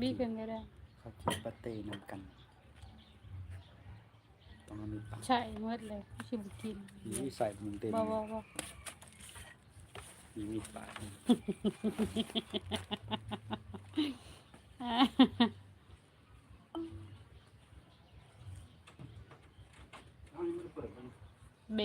บี้ขึ้นก็ได้ เขากินปาเต้นำกันต้องเอามีดปะใช่เมื่อเลยไม่ใช่บุกินมีใส่มึงเต็มบ่บ่บ่มีมีดปาดเอานี่มันเปิดมัน เบ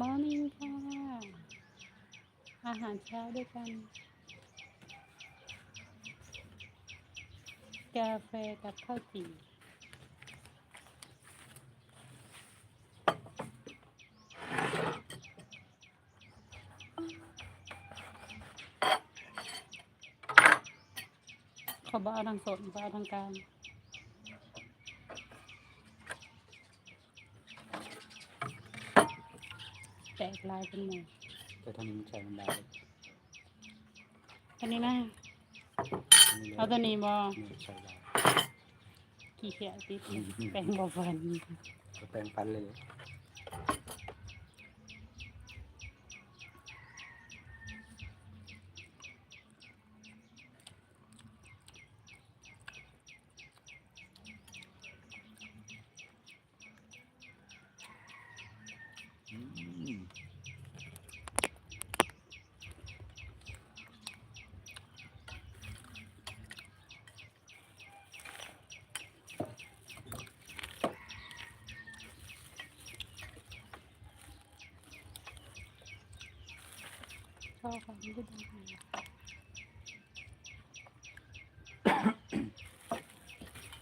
มอร์นิ่งค่ะ อาหารเช้าด้วยกัน กาแฟกับข้าวจี่ขาบอกเอาทางสดบอกเอาทางกางแตก ลายเป็นหมดแต่ท่านี้มันใช้มันได้อันนี้นะอันนี้ลยเอาตัวนี้บอนี่ใช้ได้กี่เขียติดเนี่ยแปลงบอฟันเอาแปรงฟันเลย ชอบค่ะไม่ได้ดู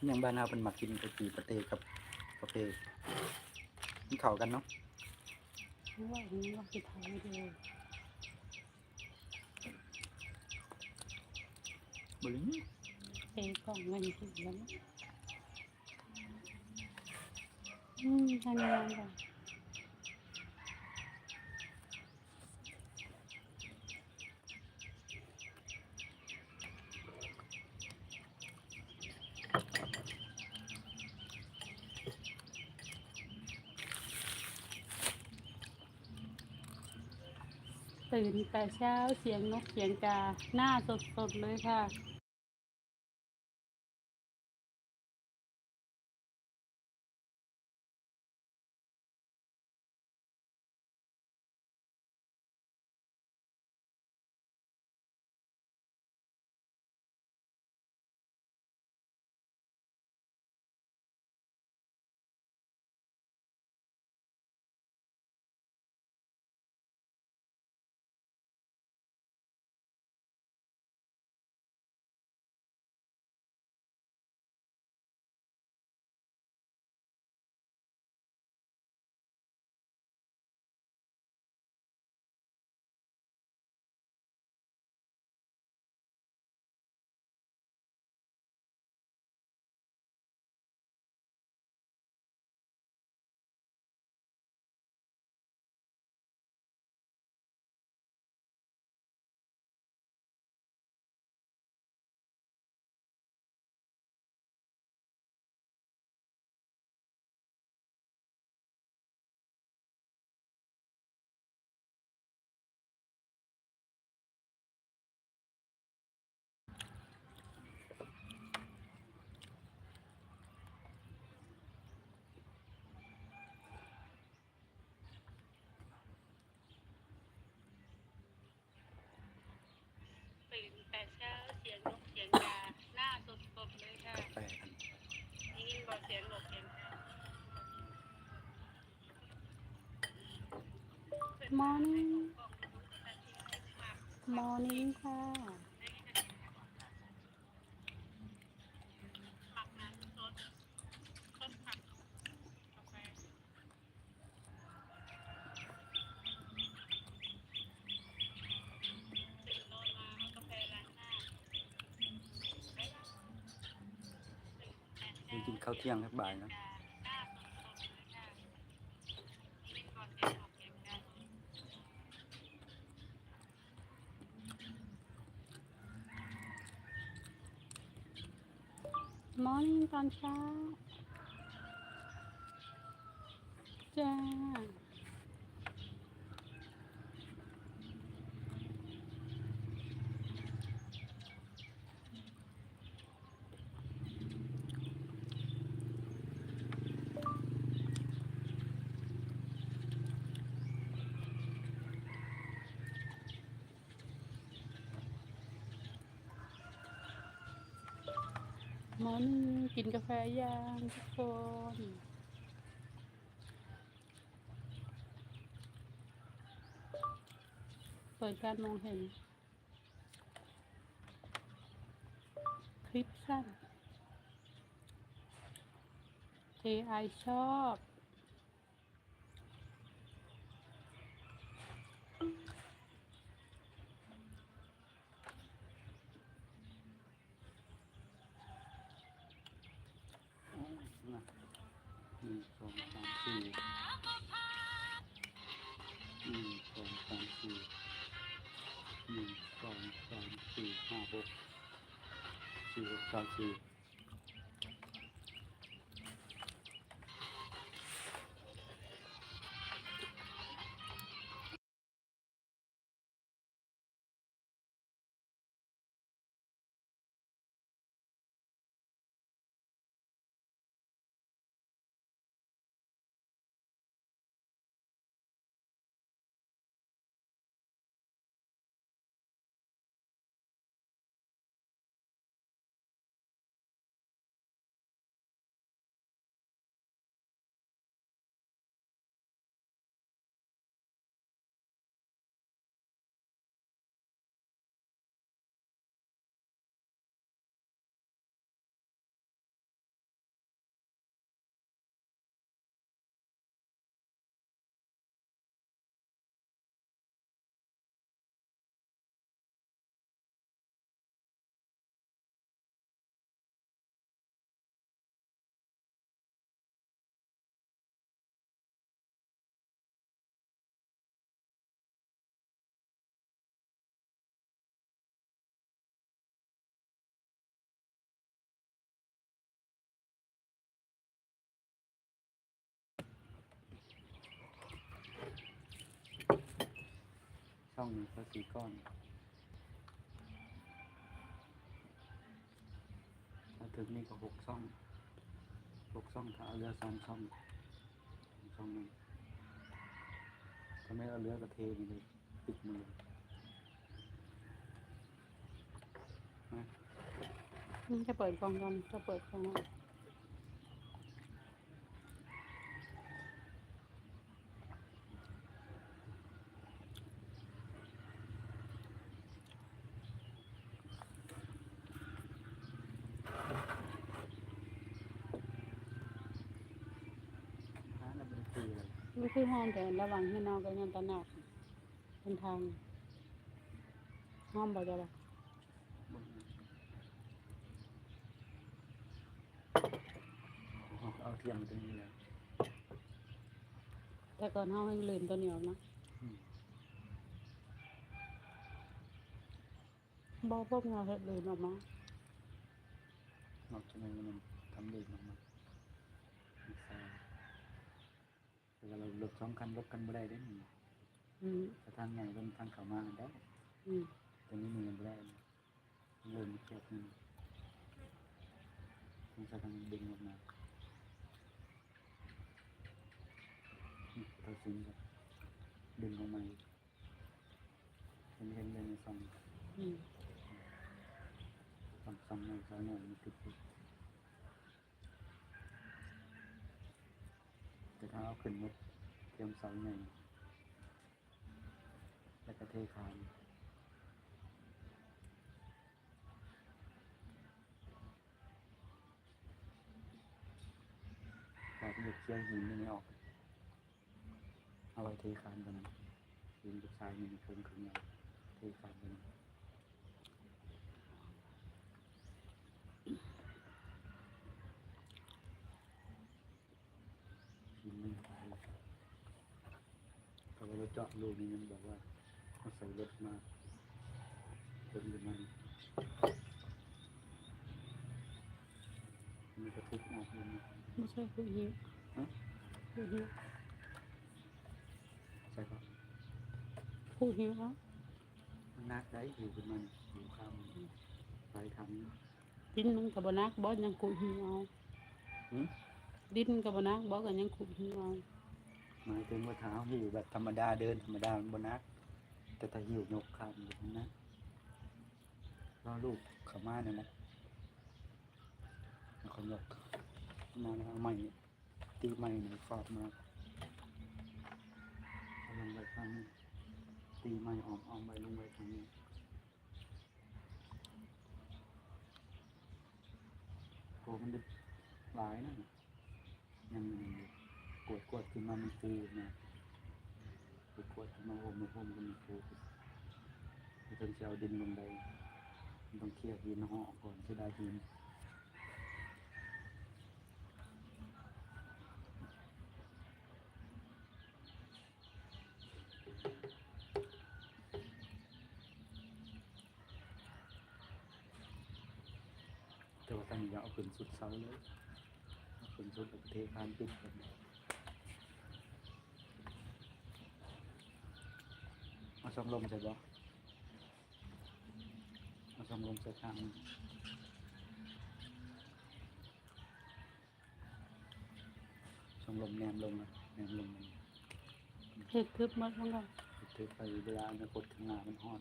อย่างบ้านเราเป็นหมักกินกะปิปาเต้กับกาแฟมันเข้ากันเนาะเพราะว่าอันนี้ว่าคือไทยไม่ได้บริเตะกล่องเงินถึงแล้วนะอืมทำงานก่อน ตื่นแต่เช้าเสียงนกเสียงกาหน้าสดๆเลยค่ะ แต่เช้าเสียงนกเสียงกาหน้าสดๆเลยค่ะแปรกันได้ยินบอกเสียงนกเสียงกา Morning Morning ค่ะ ที่ยงครับบ่ายนะมอร์นิ่ตอนเช้าจ้า มอนิ่กินกาแฟยางทุกคนเปิดการมองเห็น คลิปสั้น AI ชอบ หนึ่งสองสามสี่หนึ่งสองสามสี่หนึ่งสองสามสี่ห้าหกสี่หกสามสี่ ช่องหนึ่งก็สี่ก้อนถ้าถึงนี่ก็หกช่องหกช่องถ้าเอาเรือสามช่องช่องหนึ่งถ้าไม่เอาเรือกระเทนี่เลยปิดมือนะจะเปิดกล่องก่อนจะเปิดกล่องก่อน หาแล้วเป็นปีเลย นี่คือ ห้องแต่ระหว่างที่นอนกับยันตนาดเป็นทางห้องบอกจะละบนเอาเอาเทียมตรงนี้เลยแต่ก่อนห้องให้ลืมตัวเหนียวนะอืมบอกพวกเราเห็ดลืมออกมานอกจากนั้นมันทำเด็กมันมาอีกสายแต่ว่า เราหลบสองคันลบกันไม่ได้ได้หนึ่งอืมแต่ทางใหญ่เป็นทางเขามาได้อืมตรงนี้มือไม่ได้เลยเริ่มเจ็บนึงต้องใช้ทางดึงออกมานี่เราซิงกับดึงออกมาอีกเห็นเห็นเลยในซองอืมซองซองหน่อยซองหน่อยมันติดอยู่แต่ถ้าเอา ขึ้นมดเตรียมสาใหญ่งแล้วก็เทคานเราก็หยุดเชี่ยวหินนี่ไม่ออก เอาไว้เทคานกันนะหินลูกชายมันมีโครงขึ้นมาเทคานกันหินไม่พอเขา ก็เจาะรูนี้มันบอกว่าเขาใส่รถมาเติมน้ำมันมีกระทุกออกอยู่นี่ไม่ใช่ผู้หิวฮะผู้ หมามไปทดินมันกับบนักบอสยังขุดหิวเอาำหืมดินกับบนักบอสกันยังขุดหิวเอาหมายถึงว่าเท้าหิวแบบธรรมดาเดินธรรมดามันนักแต่ถ้าหิวยกขามอยู่นะรอลูกขามาเนี่ยนะเขายกมาแล้วใหม่ตีใหม่หนึ่งฟาดมาเอาลงไปข้างนี้ตีใหม่ออมออมไปลงไปข้างนี้โกมันดึกหลายนะยังก วดกวดขึ้นมามันฟูนะกวดกวดขึ้นมาโอมมาโอมกันมันฟูมันต้องจะเอาดินลงไปต้องเคลียร์หินห่อก่อนจะได้หินแต่ว่าตอนนี้เอาขึ้นสุดเสาเลยขึ้นสุดเทพานปิดกันาช่องลมใส่บ่เอาช่องลมใส่ข้างช่องลมแนมลงนะแนมลงมันเห็ดทึบมาทั้งนั้นเทไปเวลาอนาคตข้างหน้ามันฮ้อน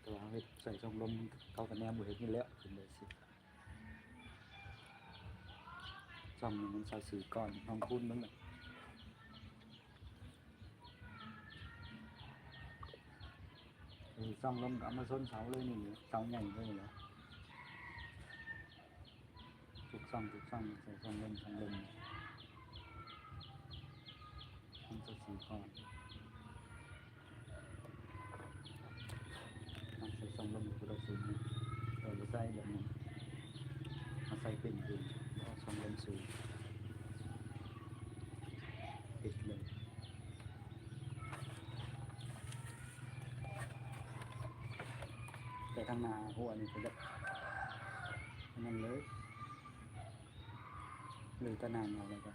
แต่ว่าเฮ็ดใส่ช่องลมเข้ากับแนมบ่เฮ็ดนี่แหล้วขึ้นเลยสิซ่อมมันใส่สีก่อนลองคูณบ้างเลยเออซ่อมลมเอามาส้นเสาเลย นี่เสาใหญ่เลยเหรอถูกซ่อมถูกซ่อมใส่ซ่อมลมซ่อมลมทำใส่สีก่อนทำใส่ซ่อมลมคือเราสูงเราจะใส่แบบนี้มาใส่เป็นคือแล้วซ่อมลมสูง ปิดเลย แต่ทางหนาหัวนี่ก็จะมันนั้นเลยหรือตะนานออกเลยก็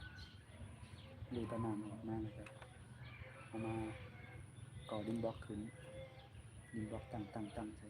หรือตะนานออกมาเลยครับเอามาก่อดินบล็อกขึ้นดินบล็อกตั้งตั้งตั้งใช่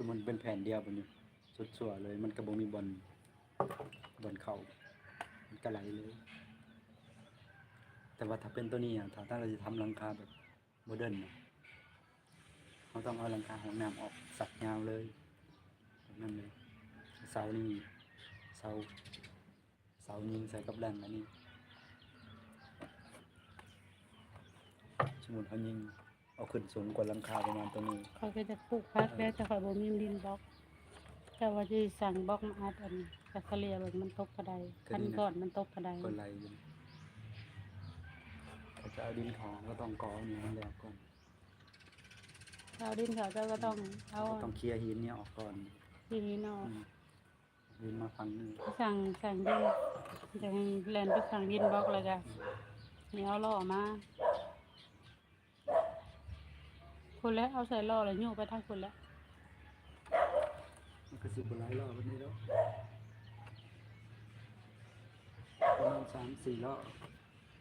สมมุติเป็นแผ่นเดียวแบบนี้สุดสัวเลย มันก็บ่มีบอลบอลเข้ามันก็ไหลเลย แต่ว่าถ้าเป็นตัวนี้อะถ้าถ้าเราจะทำหลังคาแบบโมเดิร์นน่ะเราต้องเอาหลังคาของน้ำออกสักยาวเลยนั่นเลยเสานี่เสาเสายิงใส่กับแรงอันนี้สมมุติเขายิง เอาขึ้นสูงกว่าหลังคาประมาณตัวนี้เขาก็จะปลูกพักแล้วแต่เขาบ่มีดินบล็อกแต่ว่าที่สั่งบล็อกมาอัดอันนี้แต่เขาเรียกว่ามันตกกระไดคันก่อนมันตกกระไดก็ไหลอยู่เขาจะเอาดินของก็ต้องก่ออันนี้มาแล้วก่อนเอาดินเขาเจ้าก็ต้องเอาก็ต้องเคลียร์หินเนี่ยออกก่อนที่นี้เนาะอืมหินมาฟังหนึงสั่งสั่งดินจะให้แลนไปสั่งดินบล็อกเลยจ้ะนี่เอาล่อมา คุณแล้วเอาใส่ล่อแล้วโยกไปทางคุณแล้วมันก็สิบหลายรอบวันนี้แล้วประมาณสามสี่รอบ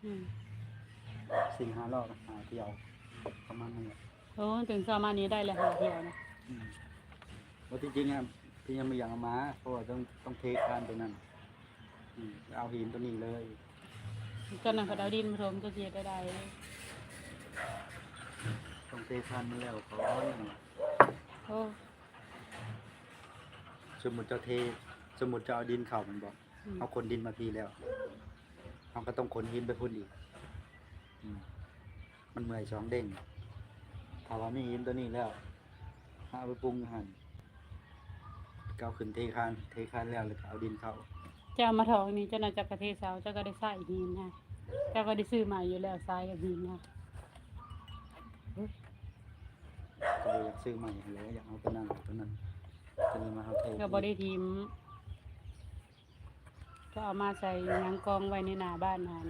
อืมสี่ห้ารอบหาเที่ยวประมาณนั้นแหละโอ้ถึงประมาณนี้ได้เลยหาเดียวนะอืมว่าจริงๆอะพี่ยังไม่อยากเอามาเพราะว่าต้องต้องเทคานตัวนั้นอืมเอาหินตัวนี้เลยก็นั่งกระดาดินมาถมก็เสียได้ได้ ต้องเทคานมาแล้วขออย่างโอ้สมมุติเจ้าเท สมมุติจะเอาดินเข่ามันบอกอืมเอาคนดินมาทีแล้วเขาก็ต้องขนหินไปพุ่นอีกอืมมันเมื่อยสองเด้งถ้าว่ามีหินตัวนี้แล้วเอาไปปรุงอาหันก็เอาขึ้นเทคานเทคานแล้วแล้วก็เอาดินเข้าเจ้ามาถองนี่เจ้าน่าจะกระเทศเสาเจ้าก็ได้ใส่หินนะเจ้าก็ได้ซื้อใหม่อยู่แล้วทรายกับหินนะ ก็เลย อยากซื้อใหม่เลยอยากเอาตัวนั้นเอาตัวนั้นตัวนี้มาเอาเทก็บ่ได้ทิมก็เอามาใส่หยังกองไว้ในหน้าบ้านนั่น